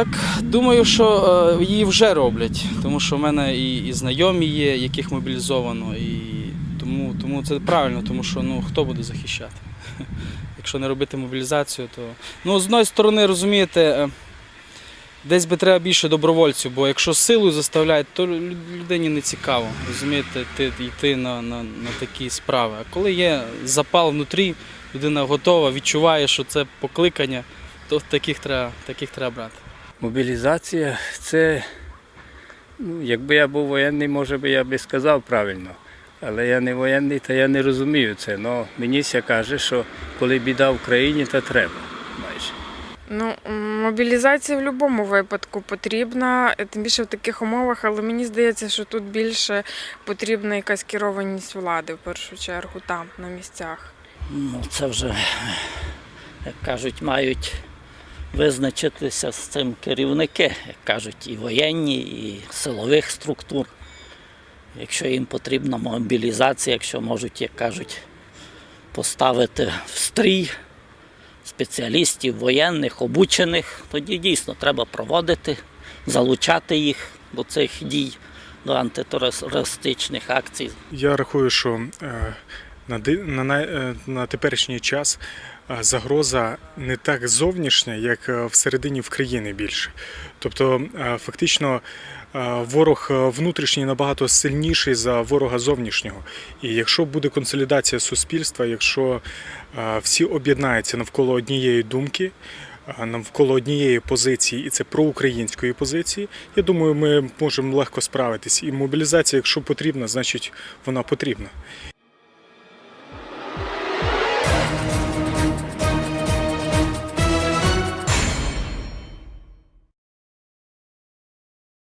Так думаю, що е, її вже роблять, тому що в мене і, і знайомі є, яких мобілізовано, і тому, тому це правильно, тому що ну хто буде захищати? Якщо не робити мобілізацію, то ну з одної сторони, розумієте, е, десь би треба більше добровольців, бо якщо силою заставляють, то людині не цікаво, розумієте, ти, йти на, на, на такі справи. А коли є запал внутрі, людина готова, відчуває, що це покликання, то таких треба, таких треба брати. Мобілізація це, ну, якби я був воєнний, може би я би сказав правильно. Але я не воєнний, та я не розумію це. Но мені ся каже, що коли біда в країні, то треба. Майже. Ну, мобілізація в будь-якому випадку потрібна, е, тим більше в таких умовах, але мені здається, що тут більше потрібна якась керованість влади в першу чергу там, на місцях. Ну, це вже, як кажуть, мають визначитися з цим керівники, як кажуть, і воєнні, і силових структур. Якщо їм потрібна мобілізація, якщо можуть, як кажуть, поставити в стрій спеціалістів, воєнних, обучених, тоді дійсно треба проводити, залучати їх до цих дій, до антитерористичних акцій. Я рахую, що е, на, на, е, на теперішній час е, загроза не так зовнішня, як е, всередині в країни більше. Тобто, фактично, ворог внутрішній набагато сильніший за ворога зовнішнього. І якщо буде консолідація суспільства, якщо всі об'єднаються навколо однієї думки. Навколо однієї позиції, і це проукраїнської позиції. Я думаю, ми можемо легко справитись. І мобілізація, якщо потрібна, значить вона потрібна.